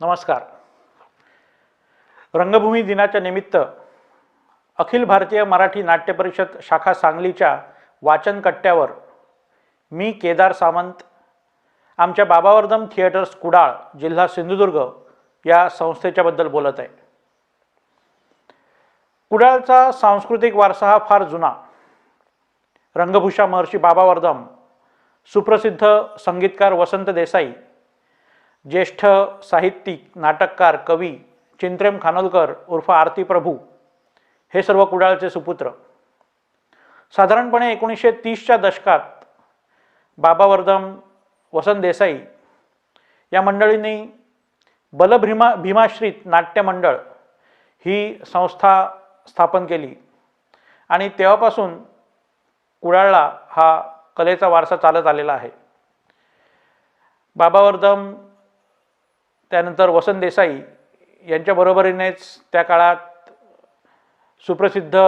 नमस्कार. रंगभूमी दिनाच्या निमित्त अखिल भारतीय मराठी नाट्य परिषद शाखा सांगलीच्या वाचन कट्ट्यावर मी केदार सामंत आमच्या बाबावर्धम थिएटर्स कुडाळ जिल्हा सिंधुदुर्ग या संस्थेच्याबद्दल बोलत आहे. कुडाळचा सांस्कृतिक वारसा हा फार जुना. रंगभूषा महर्षी बाबावर्धम सुप्रसिद्ध संगीतकार वसंत देसाई ज्येष्ठ साहित्यिक नाटककार कवी चिंत्रेम खानोलकर उर्फ आरती प्रभू हे सर्व कुडाळचे सुपुत्र. साधारणपणे एकोणीसशे तीसच्या दशकात बाबावर्धम वसंत देसाई या मंडळींनी बलभ्रीमा भीमाश्रित नाट्यमंडळ ही संस्था स्थापन केली आणि तेव्हापासून कुडाळला हा कलेचा वारसा चालत आलेला आहे. बाबावर्धम त्यानंतर वसंत देसाई यांच्या बरोबरीनेच त्या काळात सुप्रसिद्ध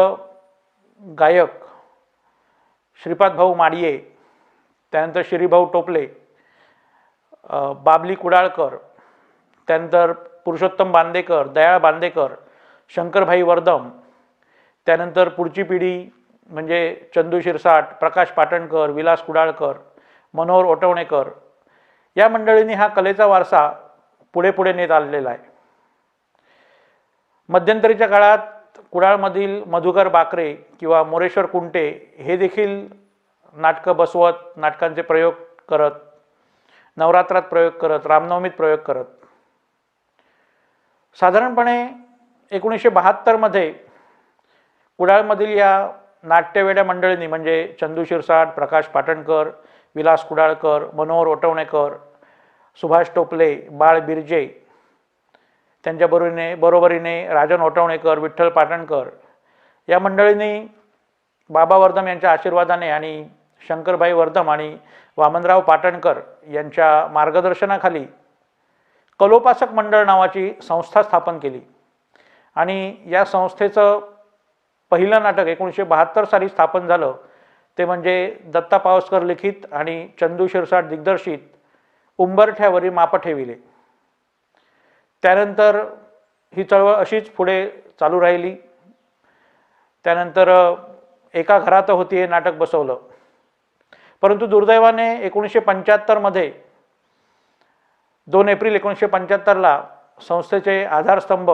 गायक श्रीपाद भाऊ माडिये त्यानंतर श्रीभाऊ टोपले बाबली कुडाळकर त्यानंतर पुरुषोत्तम बांदेकर दयाळ बांदेकर शंकरभाई वर्धम त्यानंतर पुढची पिढी म्हणजे चंदू शिरसाट प्रकाश पाटणकर विलास कुडाळकर मनोहर ओटवणेकर या मंडळींनी हा कलेचा वारसा पुढे पुढे नेत आलेला आहे. मध्यंतरीच्या काळात कुडाळमधील मधुकर बाकरे किंवा मोरेश्वर कुंटे हे देखील नाटकं बसवत नाटकांचे प्रयोग करत नवरात्रात प्रयोग करत रामनवमीत प्रयोग करत. साधारणपणे एकोणीसशे बहात्तरमध्ये कुडाळमधील या नाट्यवेड्या मंडळींनी म्हणजे चंदू शिरसाट प्रकाश पाटणकर विलास कुडाळकर मनोहर ओटवणेकर सुभाष टोपले बाळ बिरजे त्यांच्या बरोबरीने बरोबरीने राजन ओटवणेकर विठ्ठल पाटणकर. या मंडळींनी बाबा वर्धम यांच्या आशीर्वादाने आणि शंकरभाई वर्धम आणि वामनराव पाटणकर यांच्या मार्गदर्शनाखाली कलोपासक मंडळ नावाची संस्था स्थापन केली. आणि या संस्थेचं पहिलं नाटक एकोणीसशे बहात्तर साली स्थापन झालं. ते म्हणजे दत्ता पावसकर लिखित आणि चंदू शिरसाट दिग्दर्शित उंबरठ्यावरी माप ठेविले. त्यानंतर ही चळवळ अशीच पुढे चालू राहिली. त्यानंतर एका घरात होती हे नाटक बसवलं. परंतु दुर्दैवाने एकोणीसशे पंच्याहत्तरमध्ये दोन एप्रिल एकोणीसशे पंच्याहत्तरला संस्थेचे आधारस्तंभ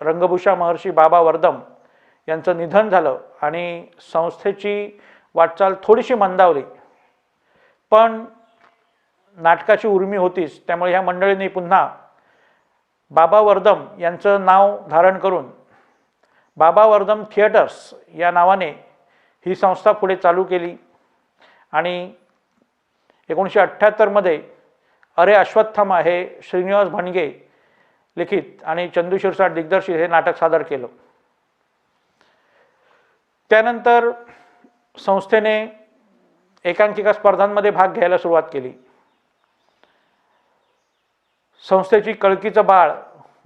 रंगभूषा महर्षी बाबा वर्दम यांचं निधन झालं आणि संस्थेची वाटचाल थोडीशी मंदावली. पण नाटकाची उर्मी होतीच त्यामुळे ह्या मंडळींनी पुन्हा बाबा वर्धम यांचं नाव धारण करून बाबा वर्धम थिएटर्स या नावाने ही संस्था पुढे चालू केली. आणि एकोणीसशे अठ्ठ्याहत्तरमध्ये अरे अश्वत्थामा हे श्रीनिवास भणगे लिखित आणि चंदू शिरसाट दिग्दर्शित हे नाटक सादर केलं. त्यानंतर संस्थेने एकांकिका स्पर्धांमध्ये भाग घ्यायला सुरुवात केली. संस्थेची कळकीचं बाळ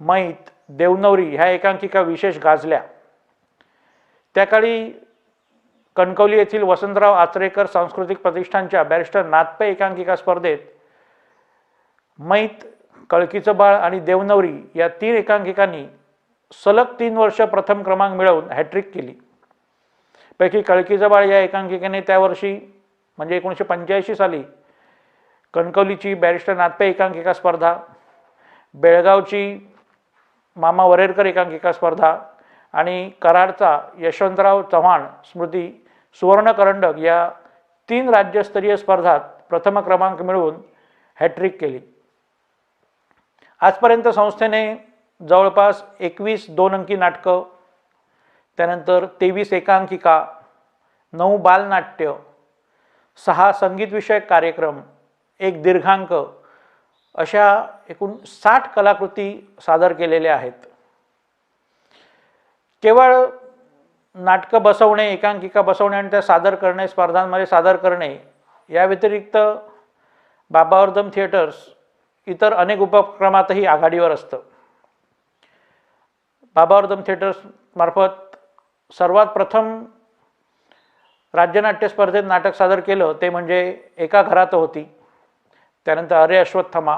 मैत देवनवरी ह्या एकांकिका विशेष गाजल्या. त्या काळी कणकवली येथील वसंतराव आचरेकर सांस्कृतिक प्रतिष्ठानच्या बॅरिस्टर नाथपे एकांकिका स्पर्धेत मैत कळकीचं बाळ आणि देवनवरी या तीन एकांकिकांनी सलग तीन वर्ष प्रथम क्रमांक मिळवून हॅट्रिक केली. पैकी कळकीचं बाळ या एकांकिकेने त्या वर्षी म्हणजे एकोणीसशे पंच्याऐंशी साली कणकवलीची बॅरिस्टर नाथपे एकांकिका स्पर्धा बेळगावची मामा वरेरकर एकांकिका स्पर्धा आणि कराडचा यशवंतराव चव्हाण स्मृती सुवर्ण करंडक या तीन राज्यस्तरीय स्पर्धात प्रथम क्रमांक मिळवून हॅट्रिक केली. आजपर्यंत संस्थेने जवळपास एकवीस दोन अंकी नाटकं त्यानंतर तेवीस एकांकिका नऊ बालनाट्य सहा संगीतविषयक कार्यक्रम एक दीर्घांक अशा एकूण साठ कलाकृती सादर केलेल्या आहेत. केवळ नाटकं बसवणे एकांकिका बसवणे आणि त्या सादर करणे स्पर्धांमध्ये सादर करणे या व्यतिरिक्त बाबावर्धम थिएटर्स इतर अनेक उपक्रमातही आघाडीवर असतं. बाबावर्धम थिएटर्स मार्फत सर्वात प्रथम राज्यनाट्य स्पर्धेत नाटक सादर केलं ते म्हणजे एका घरात होती. त्यानंतर अरे अश्वत्थमा.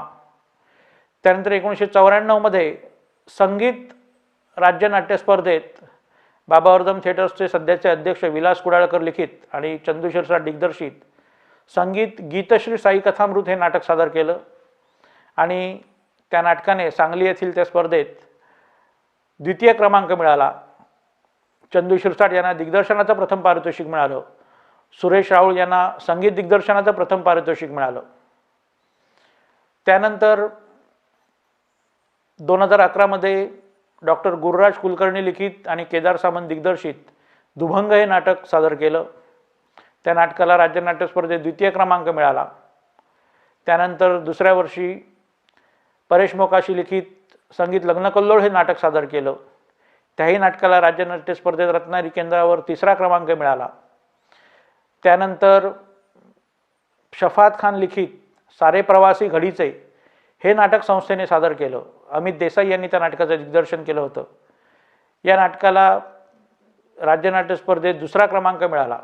त्यानंतर एकोणीसशे चौऱ्याण्णवमध्ये संगीत राज्य नाट्य स्पर्धेत बाबावर्धम थिएटर्सचे सध्याचे अध्यक्ष विलास कुडाळकर लिखित आणि चंदूशरसाठ दिग्दर्शित संगीत गीतश्री साई कथामृत हे नाटक सादर केलं. आणि त्या नाटकाने सांगली येथील त्या स्पर्धेत द्वितीय क्रमांक मिळाला. चंदू शिरसाट यांना दिग्दर्शनाचं प्रथम पारितोषिक मिळालं. सुरेश राहुल यांना संगीत दिग्दर्शनाचं प्रथम पारितोषिक मिळालं. त्यानंतर दोन हजार अकरामध्ये डॉक्टर गुरुराज कुलकर्णी लिखित आणि केदार सामंत दिग्दर्शित दुभंग हे नाटक सादर केलं. त्या नाटकाला राज्य नाट्यस्पर्धेत द्वितीय क्रमांक मिळाला. त्यानंतर दुसऱ्या वर्षी परेश मोकाशी लिखित संगीत लग्नकल्लोळ हे नाटक सादर केलं. त्याही नाटकाला राज्य नाट्यस्पर्धेत रत्नागिरी केंद्रावर तिसरा क्रमांक मिळाला. त्यानंतर शफात खान लिखित सारे प्रवासी घडीचे हे नाटक संस्थेने सादर केलं. अमित देसाई यांनी त्या नाटकाचं दिग्दर्शन केलं होतं. या नाटकाला राज्य नाट्य स्पर्धेत दुसरा क्रमांक मिळाला.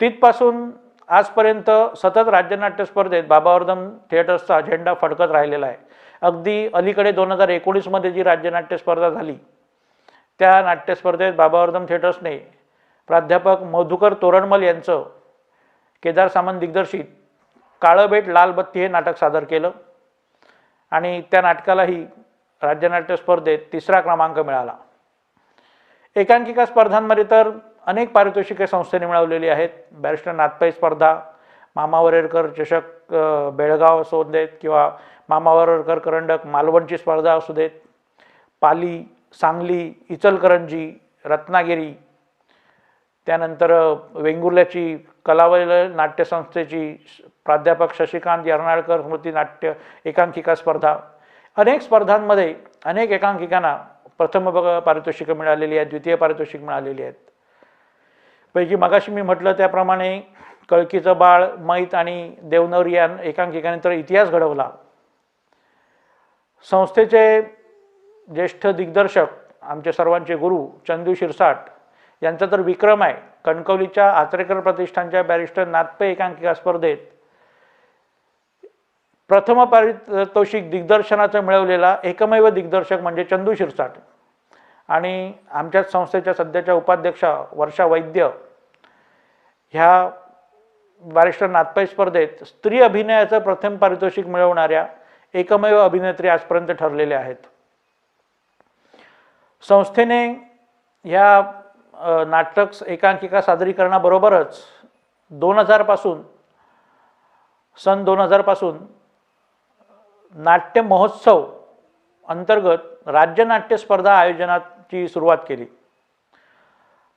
तिथपासून आजपर्यंत सतत राज्य नाट्य स्पर्धेत बाबावर्धन थिएटर्सचा झेंडा फडकत राहिलेला आहे. अगदी अलीकडे दोन हजार एकोणीसमध्ये जी राज्य नाट्य स्पर्धा झाली त्या नाट्य स्पर्धेत बाबावर्धन थिएटर्सने प्राध्यापक मधुकर तोरणमल यांचं केदार सामंत दिग्दर्शित काळं बेट लाल बत्ती हे नाटक सादर केलं. आणि त्या नाटकालाही राज्य नाट्य स्पर्धेत तिसरा क्रमांक मिळाला. एकांकिका स्पर्धांमध्ये तर अनेक पारितोषिके संस्थेने मिळवलेली आहेत. बॅरिस्टर नाथपै स्पर्धा मामा वरेरकर चषक बेळगाव असू देत किंवा मामा वरेरकर करंडक मालवणची स्पर्धा असू देत पाली सांगली इचलकरंजी रत्नागिरी त्यानंतर वेंगुर्ल्याची कलावल नाट्यसंस्थेची प्राध्यापक शशिकांत यरनाळकर स्मृती नाट्य एकांकिका स्पर्धा. अनेक स्पर्धांमध्ये अनेक एकांकिकांना प्रथम ब- पारितोषिकं मिळालेली आहेत द्वितीय पारितोषिक मिळालेली आहेत. पैकी मगाशी मी म्हटलं त्याप्रमाणे कळकीचं बाळ मैत आणि देवनर या एकांकिकाने तर इतिहास घडवला. संस्थेचे ज्येष्ठ दिग्दर्शक आमचे सर्वांचे गुरु चंदू शिरसाट यांचा तर विक्रम आहे. कणकवलीच्या आचरेकर प्रतिष्ठानच्या बॅरिस्टर नाथपै एकांकिका स्पर्धेत प्रथम पारितोषिक दिग्दर्शनाचं मिळवलेला एकमेव दिग्दर्शक म्हणजे चंदू शिरसाट. आणि आमच्याच संस्थेच्या सध्याच्या उपाध्यक्षा वर्षा वैद्य ह्या बॅरिस्टर नाथपै स्पर्धेत स्त्री अभिनयाचं प्रथम पारितोषिक मिळवणाऱ्या एकमेव अभिनेत्री आजपर्यंत ठरलेल्या आहेत. संस्थेने ह्या नाटक एकांकिका सादरीकरणाबरोबरच दोन हजारपासून सन दोन हजारपासून नाट्य महोत्सव अंतर्गत राज्य नाट्य स्पर्धा आयोजनाची सुरुवात केली.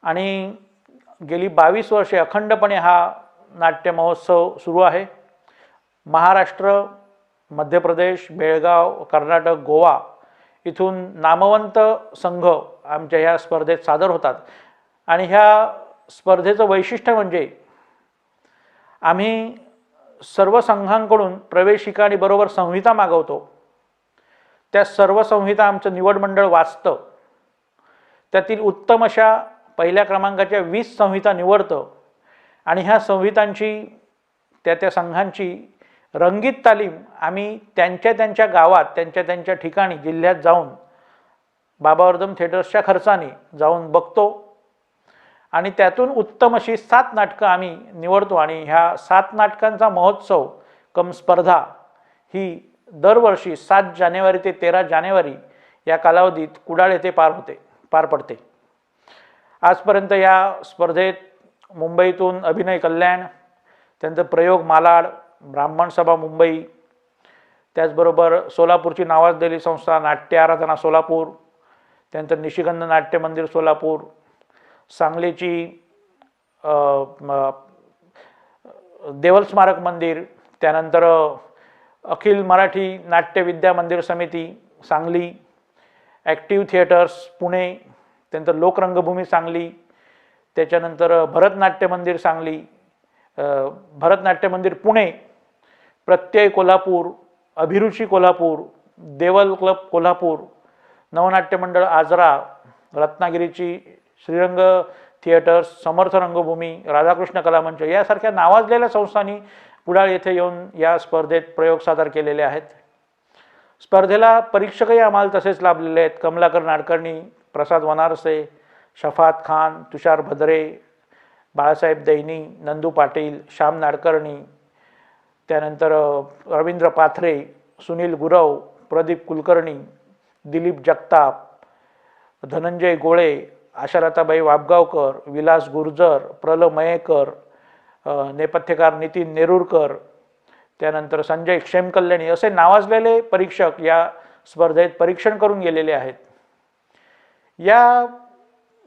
आणि गेली बावीस वर्षे अखंडपणे हा नाट्य महोत्सव सुरू आहे. महाराष्ट्र मध्य प्रदेश बेळगाव कर्नाटक गोवा इथून नामवंत संघ आमच्या ह्या स्पर्धेत सादर होतात. आणि ह्या स्पर्धेचं वैशिष्ट्य म्हणजे आम्ही सर्व संघांकडून प्रवेशिका आणि बरोबर संहिता मागवतो. त्या सर्व संहिता आमचं निवड मंडळ वाचतं. त्यातील उत्तम अशा पहिल्या क्रमांकाच्या वीस संहिता निवडतं. आणि ह्या संहितांची त्या त्या संघांची रंगीत तालीम आम्ही त्यांच्या त्यांच्या गावात त्यांच्या त्यांच्या ठिकाणी जिल्ह्यात जाऊन बाबावर्धन थिएटर्सच्या खर्चाने जाऊन बघतो. आणि त्यातून उत्तम अशी सात नाटकं आम्ही निवडतो आणि ह्या सात नाटकांचा महोत्सव कम स्पर्धा ही दरवर्षी सात जानेवारी ते तेरा जानेवारी या कालावधीत कुडाळ येथे पार होते पार पडते. आजपर्यंत या स्पर्धेत मुंबईतून अभिनय कल्याण त्यांचं प्रयोग मालाड ब्राह्मण सभा मुंबई त्याचबरोबर सोलापूरची नावाजलेली संस्था नाट्य आराधना सोलापूर त्यानंतर निशिगंध नाट्य मंदिर सोलापूर सांगलीची देवल स्मारक मंदिर त्यानंतर अखिल मराठी नाट्य विद्या मंदिर समिती सांगली ॲक्टिव्ह थिएटर्स पुणे त्यानंतर लोकरंगभूमी सांगली त्याच्यानंतर भरतनाट्य मंदिर सांगली भरतनाट्य मंदिर पुणे प्रत्यय कोल्हापूर अभिरुची कोल्हापूर देवल क्लब कोल्हापूर नवनाट्य मंडळ आजरा रत्नागिरीची श्रीरंग थिएटर्स समर्थ रंगभूमी राधाकृष्ण कलामंच यासारख्या नावाजलेल्या संस्थांनी कुडाळ येथे येऊन या स्पर्धेत प्रयोग सादर केलेले आहेत. स्पर्धेला परीक्षकही आम्हाला तसेच लाभलेले आहेत. कमलाकर नाडकर्णी प्रसाद वनारसे शफात खान तुषार भद्रे बाळासाहेब दैनी नंदू पाटील श्याम नाडकर्णी त्यानंतर रवींद्र पाथरे सुनील गुरव प्रदीप कुलकर्णी दिलीप जगताप धनंजय गोळे आशालताबाई वाबगावकर विलास गुर्जर प्रल मयेकर नेपथ्यकार नितीन नेरुरकर त्यानंतर संजय क्षेमकल्याणी असे नावाजलेले परीक्षक या स्पर्धेत परीक्षण करून गेलेले आहेत. या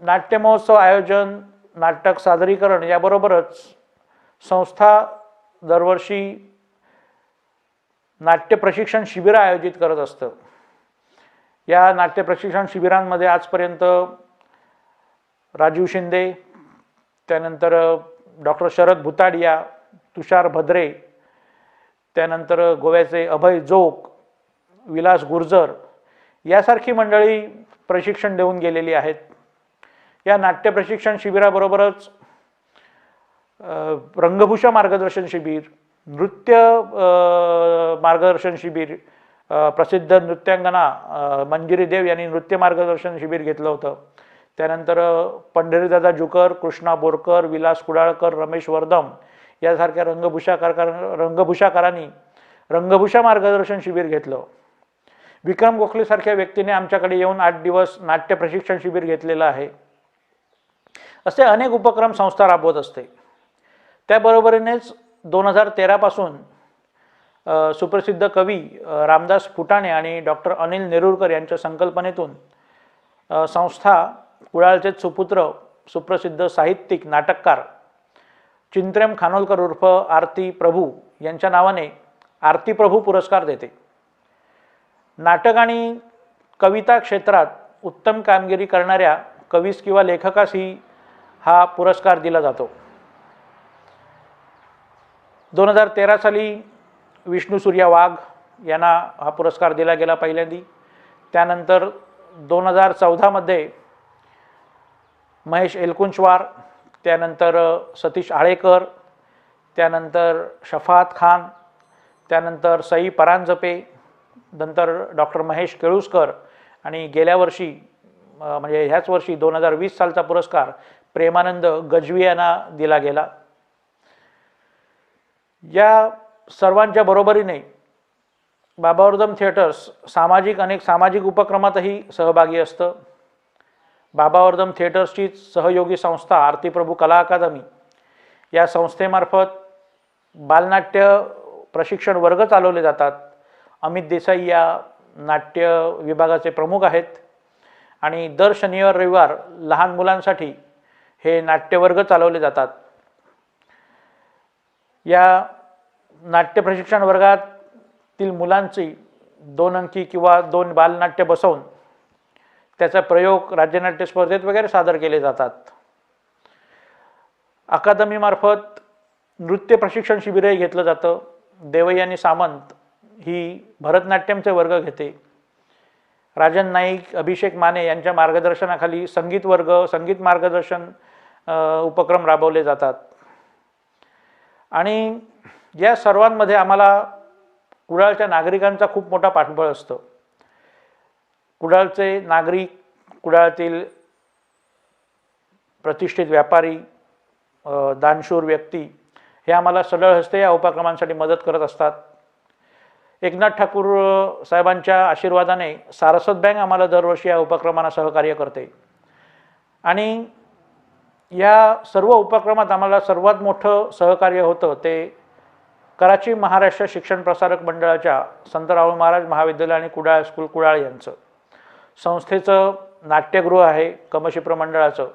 नाट्यमहोत्सव आयोजन नाटक सादरीकरण याबरोबरच संस्था दरवर्षी नाट्य प्रशिक्षण शिबिरं आयोजित करत असतं. या नाट्य प्रशिक्षण शिबिरांमध्ये आजपर्यंत राजीव शिंदे त्यानंतर डॉक्टर शरद भुताडिया तुषार भद्रे त्यानंतर गोव्याचे अभय जोग विलास गुर्जर यासारखी मंडळी प्रशिक्षण देऊन गेलेली आहेत. या नाट्य प्रशिक्षण शिबिराबरोबरच रंगभूषा मार्गदर्शन शिबिर नृत्य मार्गदर्शन शिबिर प्रसिद्ध नृत्यांगना मंजिरी देव यांनी नृत्य मार्गदर्शन शिबिर घेतलं होतं. त्यानंतर पंढरीदादा जुकर कृष्णा बोरकर विलास कुडाळकर रमेश वर्धम यासारख्या रंगभूषाकार रंगभूषाकारांनी रंगभूषा मार्गदर्शन शिबिर घेतलं. विक्रम गोखलेसारख्या व्यक्तीने आमच्याकडे येऊन आठ दिवस नाट्य प्रशिक्षण शिबिर घेतलेलं आहे. असे अनेक उपक्रम संस्था राबवत असते. त्याबरोबरीनेच दोन हजार तेरापासून सुप्रसिद्ध कवी रामदास फुटाणे आणि डॉक्टर अनिल नेरुरकर यांच्या संकल्पनेतून संस्था कुडाळचे सुपुत्र सुप्रसिद्ध साहित्यिक नाटककार चिंत्रेम खानोलकर उर्फ आरती प्रभू यांच्या नावाने आरती प्रभू पुरस्कार देते. नाटक आणि कविता क्षेत्रात उत्तम कामगिरी करणाऱ्या कवीस किंवा लेखकासही हा पुरस्कार दिला जातो. दोन हजार तेरा साली विष्णू सूर्या वाघ यांना हा पुरस्कार दिला गेला पहिल्यांदी. त्यानंतर दोन हजार चौदामध्ये महेश एलकुंचवार त्यानंतर सतीश आळेकर त्यानंतर शफात खान त्यानंतर सई परांजपे नंतर डॉक्टर महेश केळुसकर आणि गेल्या वर्षी म्हणजे ह्याच वर्षी दोन हजार वीस सालचा पुरस्कार प्रेमानंद गजवी यांना दिला गेला. या सर्वांच्या बरोबरीने बाबावर्दम थिएटर्स सामाजिक अनेक सामाजिक उपक्रमातही सहभागी असतं. बाबावर्धम थिएटर्सची सहयोगी संस्था आरती प्रभू कला अकादमी. या संस्थेमार्फत बालनाट्य प्रशिक्षण वर्ग चालवले जातात. अमित देसाई या नाट्य विभागाचे प्रमुख आहेत. आणि दर शनिवार रविवार लहान मुलांसाठी हे नाट्यवर्ग चालवले जातात. या नाट्य प्रशिक्षण वर्गातील मुलांची दोन अंकी किंवा दोन बालनाट्य बसवून त्याचा प्रयोग राज्यनाट्य स्पर्धेत वगैरे सादर केले जातात. अकादमीमार्फत नृत्य प्रशिक्षण शिबिरही घेतलं जातं. देवयानी सामंत ही भरतनाट्यमचे वर्ग घेते. राजन नाईक अभिषेक माने यांच्या मार्गदर्शनाखाली संगीत वर्ग संगीत मार्गदर्शन उपक्रम राबवले जातात. आणि या सर्वांमध्ये आम्हाला कुडाळच्या नागरिकांचा खूप मोठा पाठबळ असतो. कुडाळचे नागरिक कुडाळतील प्रतिष्ठित व्यापारी दानशूर व्यक्ती हे आम्हाला सढळ हस्ते या उपक्रमांसाठी मदत करत असतात. एकनाथ ठाकूर साहेबांच्या आशीर्वादाने सारस्वत बँक आम्हाला दरवर्षी या उपक्रमांना सहकार्य करते. आणि या सर्व उपक्रमात आम्हाला सर्वात मोठं सहकार्य होतं ते कराची महाराष्ट्र शिक्षण प्रसारक मंडळाच्या संत राहुल महाराज महाविद्यालय आणि कुडाळ स्कूल कुडाळ यांचं. संस्थेचं नाट्यगृह आहे कमशिप्र मंडळाचं.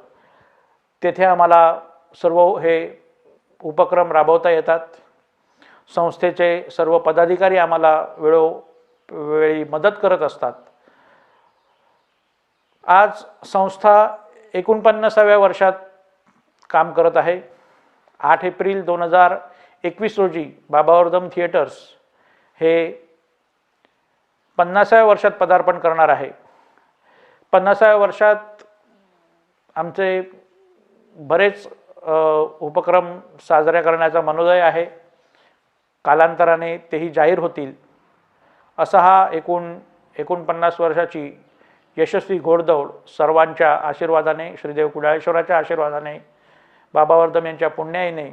तेथे आम्हाला सर्व हे उपक्रम राबवता येतात. संस्थेचे सर्व पदाधिकारी आम्हाला वेळोवेळी मदत करत असतात. आज संस्था एकोणपन्नासाव्या वर्षात काम करत आहे. आठ एप्रिल दोन हजार एकवीस रोजी बाबावर्धम थिएटर्स हे पन्नासाव्या वर्षात पदार्पण करणार आहे. पन्नासाव्या वर्षात आमचे बरेच उपक्रम साजऱ्या करण्याचा मनोदय आहे. कालांतराने तेही जाहीर होतील. असा हा एकूण एकोणपन्नास वर्षाची यशस्वी घोडदौड सर्वांच्या आशीर्वादाने श्रीदेव कुडाळेश्वराच्या आशीर्वादाने बाबा वर्धम यांच्या पुण्याईने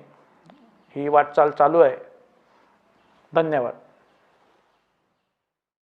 ही वाटचाल चालू आहे. धन्यवाद.